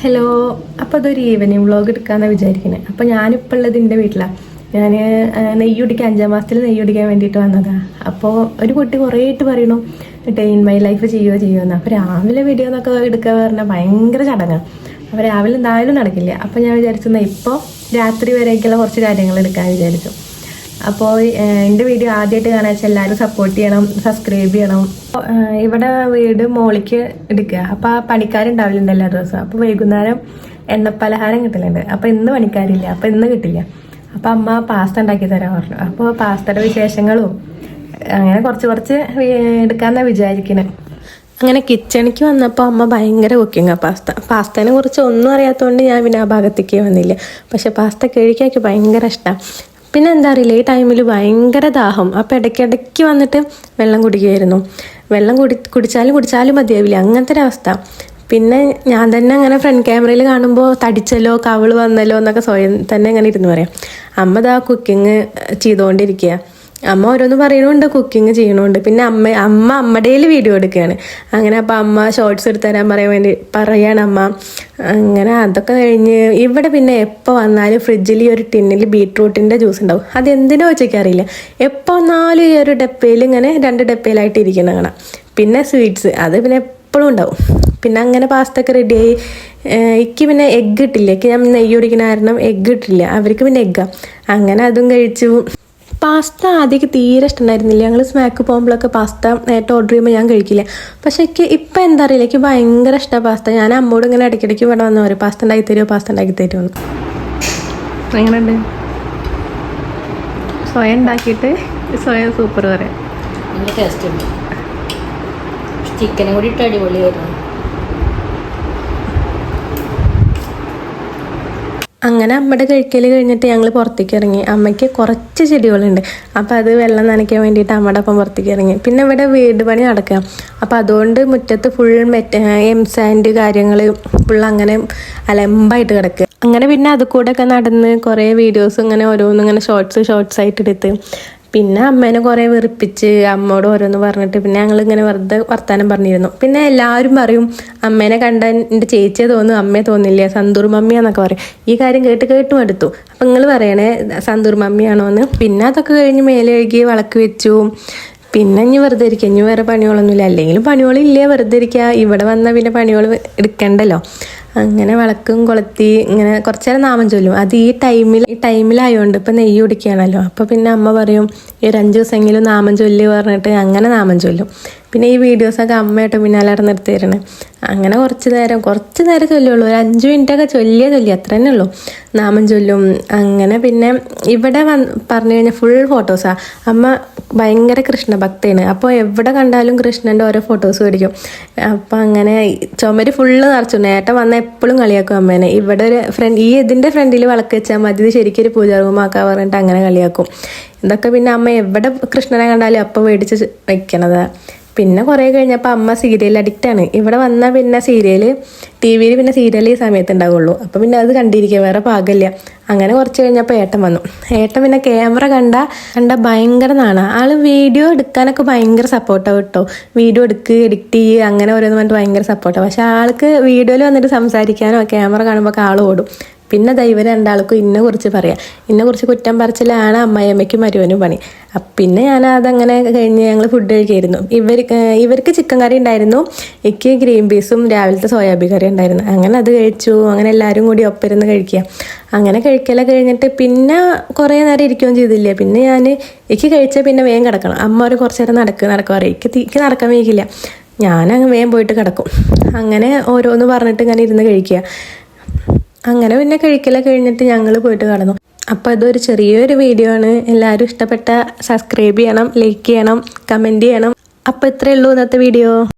Hello അപ്പോൾ അതൊരു evening vlog എടുക്കാമെന്നാണ് വിചാരിക്കുന്നത് അപ്പോൾ ഞാനിപ്പോൾ ഉള്ളത് എന്റെ വീട്ടിലാണ് ഞാൻ നെയ്യ് കുടിക്കാൻ അഞ്ചാം മാസത്തിൽ നെയ്യ് കുടിക്കാൻ വേണ്ടിയിട്ട് വന്നതാണ് അപ്പോൾ ഒരു കുട്ടി കുറേ ആയിട്ട് പറയണു ഇൻ മൈ ലൈഫ് ചെയ്യുമോ ചെയ്യുമോ എന്ന് അപ്പോൾ രാവിലെ വീഡിയോ എന്നൊക്കെ എടുക്കുക പറഞ്ഞാൽ ഭയങ്കര ചടങ്ങാണ് അപ്പോൾ രാവിലെ എന്തായാലും നടക്കില്ല. അപ്പോൾ ഞാൻ വിചാരിച്ചെന്നാൽ ഇപ്പോൾ രാത്രി വരേക്കുള്ള കുറച്ച് കാര്യങ്ങൾ എടുക്കാൻ വിചാരിച്ചു. അപ്പോൾ എന്റെ വീഡിയോ ആദ്യമായിട്ട് കാണാൻ വെച്ചാൽ എല്ലാവരും സപ്പോർട്ട് ചെയ്യണം സബ്സ്ക്രൈബ് ചെയ്യണം. ഇവിടെ വീട് മോളിക്ക് എടുക്കുക. അപ്പോൾ ആ പണിക്കാരുണ്ടാവില്ലുണ്ട് എല്ലാ ദിവസവും. അപ്പോൾ വൈകുന്നേരം എണ്ണപ്പലഹാരം കിട്ടലുണ്ട്. അപ്പോൾ ഇന്ന് പണിക്കാരില്ല. അപ്പോൾ ഇന്ന് കിട്ടില്ല. അപ്പോൾ അമ്മ പാസ്ത ഉണ്ടാക്കി തരാൻ പറഞ്ഞു. അപ്പോൾ പാസ്തയുടെ വിശേഷങ്ങളും അങ്ങനെ കുറച്ച് കുറച്ച് എടുക്കാമെന്നാണ് വിചാരിക്കുന്നത് അങ്ങനെ കിച്ചണിക്ക് വന്നപ്പോൾ അമ്മ ഭയങ്കര കുക്കിംഗ് പാസ്ത പാസ്തേനെ കുറിച്ച് ഒന്നും അറിയാത്തതുകൊണ്ട് ഞാൻ പിന്നെ ആ ഭാഗത്തേക്ക് വന്നില്ല. പക്ഷെ പാസ്ത കഴിക്കാക്ക് ഭയങ്കര ഇഷ്ടമാണ് പിന്നെ എന്താ അറിയില്ല ഈ ടൈമിൽ ഭയങ്കര ദാഹം. അപ്പം ഇടയ്ക്കിടയ്ക്ക് വന്നിട്ട് വെള്ളം കുടിക്കുമായിരുന്നു വെള്ളം കുടി കുടിച്ചാലും കുടിച്ചാലും മതിയാവില്ല. അങ്ങനത്തെ ഒരവസ്ഥ പിന്നെ ഞാൻ തന്നെ അങ്ങനെ ഫ്രണ്ട് ക്യാമറയിൽ കാണുമ്പോൾ തടിച്ചല്ലോ കവൾ വന്നല്ലോ എന്നൊക്കെ സ്വയം തന്നെ ഇങ്ങനെ ഇരുന്ന് പറയാം. അമ്മ ദാ കുക്കിംഗ് ചെയ്തുകൊണ്ടിരിക്കുക അമ്മ ഓരോന്ന് പറയണുണ്ട് കുക്കിംഗ് ചെയ്യണുണ്ട്. പിന്നെ അമ്മ അമ്മ അമ്മടേൽ വീഡിയോ എടുക്കുകയാണ് അങ്ങനെ അപ്പം അമ്മ ഷോർട്സ് എടുത്ത് തരാൻ പറയാൻ വേണ്ടി പറയാണ് അമ്മ. അങ്ങനെ അതൊക്കെ കഴിഞ്ഞ് ഇവിടെ പിന്നെ എപ്പോൾ വന്നാലും ഫ്രിഡ്ജിൽ ഈ ഒരു ടിന്നിൽ ബീട്രൂട്ടിന്റെ ജ്യൂസ് ഉണ്ടാവും. അത് എന്തിനോ വെച്ചേക്കറിയില്ല എപ്പോൾ വന്നാലും ഈ ഒരു ഡപ്പയിൽ ഇങ്ങനെ രണ്ട് ഡപ്പയിലായിട്ട് ഇരിക്കണം കാണാം. പിന്നെ സ്വീറ്റ്സ് അത് പിന്നെ എപ്പോഴും ഉണ്ടാവും. പിന്നെ അങ്ങനെ പാസ്ത ഒക്കെ റെഡിയായി എനിക്ക് പിന്നെ എഗ്ഗ് ഇട്ടില്ല എനിക്ക് ഞാൻ നെയ്യ് കുടിക്കുന്ന കാരണം എഗ്ഗ് ഇട്ടില്ല അവർക്ക് പിന്നെ എഗ്ഗാണ് അങ്ങനെ അതും കഴിച്ചു. പാസ്ത ആദ്യമൊക്കെ തീരെ ഇഷ്ടമായിരുന്നില്ല ഞങ്ങൾ സ്മാക്ക് പോകുമ്പോഴൊക്കെ പാസ്ത നേരത്തെ ഓർഡർ ചെയ്യുമ്പോൾ ഞാൻ കഴിക്കില്ല. പക്ഷേ എനിക്ക് ഇപ്പം എന്താ അറിയില്ല. എനിക്ക് ഭയങ്കര ഇഷ്ടമാണ് പാസ്ത. ഞാൻ അമ്മോട് ഇങ്ങനെ ഇടയ്ക്കിടയ്ക്ക് ഇവിടെ വന്നു പറയും പാസ്ത ഉണ്ടാക്കി തരുമോ പാസ്ത ഉണ്ടാക്കി തരുമോ എങ്ങനെയുണ്ട്? സ്വയം ഉണ്ടാക്കിയിട്ട് സ്വയം സൂപ്പർ പറയാം. നല്ല ടേസ്റ്റ് ഉണ്ട്. ചിക്കനും കൂടി ഇട്ട് അടിപൊളിയായിരുന്നു. അങ്ങനെ അമ്മയുടെ കഴിക്കൽ കഴിഞ്ഞിട്ട് ഞങ്ങൾ പുറത്തേക്ക് ഇറങ്ങി. അമ്മയ്ക്ക് കുറച്ച് ചെടികളുണ്ട്. അപ്പോൾ അത് വെള്ളം നനയ്ക്കാൻ വേണ്ടിയിട്ട് അമ്മയുടെ ഒപ്പം പുറത്തേക്ക് ഇറങ്ങി. പിന്നെ ഇവിടെ വീട് പണി നടക്കുക. അപ്പോൾ അതുകൊണ്ട് മുറ്റത്ത് ഫുൾ മെറ്റ എം സാൻഡ് കാര്യങ്ങൾ ഫുൾ അങ്ങനെ അലമ്പായിട്ട് കിടക്കുക. അങ്ങനെ പിന്നെ അത് കൂടെ ഒക്കെ നടന്ന് കുറേ വീഡിയോസ് ഇങ്ങനെ ഓരോന്നും ഇങ്ങനെ ഷോർട്സ് ഷോർട്സ് ആയിട്ട് എടുത്ത് പിന്നെ അമ്മേനെ കുറേ വെറുപ്പിച്ച് അമ്മയോട് ഓരോന്ന് പറഞ്ഞിട്ട് പിന്നെ ഞങ്ങൾ ഇങ്ങനെ വെറുതെ വർത്താനം പറഞ്ഞിരുന്നു. പിന്നെ എല്ലാവരും പറയും അമ്മേനെ കണ്ട എന്റെ ചേച്ചിയെ തോന്നും അമ്മയെ തോന്നില്ല സന്തൂർ മമ്മിയാന്നൊക്കെ പറയും. ഈ കാര്യം കേട്ട് കേട്ടും എടുത്തു അപ്പം നിങ്ങൾ പറയണേ സന്തൂർ മമ്മിയാണോ എന്ന് പിന്നെ അതൊക്കെ കഴിഞ്ഞ് മേലെ കഴുകി വിളക്ക് വെച്ചു. പിന്നെ ഇനി വെറുതെ ഇരിക്കുക ഇനി വേറെ പണികളൊന്നുമില്ല. അല്ലെങ്കിലും പണികളില്ലേ വെറുതെ ഇരിക്കുക ഇവിടെ വന്നാൽ പിന്നെ പണികൾ എടുക്കണ്ടല്ലോ. അങ്ങനെ വിളക്കും കൊളുത്തി ഇങ്ങനെ കുറച്ച് നേരം നാമം ചൊല്ലും. അത് ഈ ടൈമിൽ ഈ ടൈമിലായതുകൊണ്ട് ഇപ്പം നെയ്യ് കുടിക്കുകയാണല്ലോ അപ്പോൾ പിന്നെ അമ്മ പറയും ഈ ഒരു അഞ്ച് ദിവസമെങ്കിലും നാമം ചൊല്ലി പറഞ്ഞിട്ട് അങ്ങനെ നാമം ചൊല്ലും. പിന്നെ ഈ വീഡിയോസൊക്കെ അമ്മയായിട്ട് പിന്നാലെ നിർത്തി തരണേ. അങ്ങനെ കുറച്ച് നേരം കുറച്ച് നേരം ചൊല്ലുള്ളൂ. ഒരു അഞ്ച് മിനിറ്റൊക്കെ ചൊല്ലിയേ ചൊല്ലി അത്ര തന്നെ ഉള്ളൂ. നാമം ചൊല്ലും. അങ്ങനെ പിന്നെ ഇവിടെ വന്ന് പറഞ്ഞു കഴിഞ്ഞാൽ ഫുൾ ഫോട്ടോസാണ് അമ്മ ഭയങ്കര കൃഷ്ണഭക്തയാണ്. അപ്പോൾ എവിടെ കണ്ടാലും കൃഷ്ണന്റെ ഓരോ ഫോട്ടോസ് മേടിക്കും. അപ്പോൾ അങ്ങനെ ചുമര് ഫുള്ള് നിറച്ചു. നേട്ടം വന്ന എപ്പോഴും കളിയാക്കും അമ്മേനെ. ഇവിടെ ഒരു ഫ്രണ്ട് ഈ ഇതിന്റെ ഫ്രണ്ടിൽ വിളക്ക് വെച്ചാൽ മതി ശരിക്കും ഒരു പൂജാ പറഞ്ഞിട്ട് അങ്ങനെ കളിയാക്കും. ഇതൊക്കെ പിന്നെ അമ്മ എവിടെ കൃഷ്ണനെ കണ്ടാലും അപ്പം മേടിച്ച് വെക്കണതാ. പിന്നെ കുറേ കഴിഞ്ഞപ്പോൾ അമ്മ സീരിയൽ ആണ്. ഇവിടെ വന്നാൽ പിന്നെ സീരിയൽ ടി വിയിൽ പിന്നെ സീരിയൽ ഈ സമയത്ത് ഉണ്ടാവുള്ളൂ അപ്പം പിന്നെ അത് കണ്ടിരിക്കുക വേറെ പാകില്ല. അങ്ങനെ കുറച്ച് കഴിഞ്ഞപ്പോൾ ഏട്ടൻ വന്നു. ഏട്ടൻ പിന്നെ ക്യാമറ കണ്ട കണ്ട ഭയങ്കര നാണ. ആൾ വീഡിയോ എടുക്കാനൊക്കെ ഭയങ്കര സപ്പോർട്ടാണ് കേട്ടോ. വീഡിയോ എടുക്ക് എഡിറ്റ് ചെയ്യുക അങ്ങനെ ഓരോന്ന് പറഞ്ഞിട്ട് ഭയങ്കര സപ്പോർട്ടാണ് പക്ഷേ ആൾക്ക് വീഡിയോയിൽ വന്നിട്ട് സംസാരിക്കാനോ ക്യാമറ കാണുമ്പോൾ ഒക്കെ ആൾ ഓടും. പിന്നെ ദൈവം രണ്ടാൾക്കും ഇന്നെ കുറിച്ച് പറയാം. ഇന്നെ കുറിച്ച് കുറ്റം പറച്ചിലാണ് അമ്മയമ്മയ്ക്ക് മരുവനും പണി. പിന്നെ ഞാൻ അതങ്ങനെ കഴിഞ്ഞ് ഞങ്ങൾ ഫുഡ് കഴിക്കായിരുന്നു. ഇവർ ഇവർക്ക് ചിക്കൻ കറി ഉണ്ടായിരുന്നു. എനിക്ക് ഗ്രീൻ പീസും രാവിലത്തെ സോയാബീൻ കറി ഉണ്ടായിരുന്നു. അങ്ങനെ അത് കഴിച്ചു. അങ്ങനെ എല്ലാവരും കൂടി ഒപ്പരുന്ന് കഴിക്കുക അങ്ങനെ കഴിക്കലൊക്കെ കഴിഞ്ഞിട്ട് പിന്നെ കുറേ നേരം ഇരിക്കുകയും ചെയ്തില്ല. പിന്നെ ഞാൻ എനിക്ക് കഴിച്ചാൽ പിന്നെ വേഗം കിടക്കണം. അമ്മ ഒരു കുറച്ച് നേരം നടക്കുക നടക്കുക പറയും. എനിക്ക് എനിക്ക് നടക്കാൻ വയ്ക്കില്ല ഞാനങ്ങ് വേഗം പോയിട്ട് കിടക്കും. അങ്ങനെ ഓരോന്ന് പറഞ്ഞിട്ട് ഇങ്ങനെ ഇരുന്ന് കഴിക്കുക അങ്ങനെ പിന്നെ കഴിക്കലൊക്കെ കഴിഞ്ഞിട്ട് ഞങ്ങൾ പോയിട്ട് കടന്നു. അപ്പോൾ ഇതൊരു ചെറിയൊരു വീഡിയോ ആണ്. എല്ലാവരും ഇഷ്ടപ്പെട്ട സബ്സ്ക്രൈബ് ചെയ്യണം ലൈക്ക് ചെയ്യണം കമന്റ് ചെയ്യണം. അപ്പോൾ ഇത്രയേ ഉള്ളൂ ഇന്നത്തെ വീഡിയോ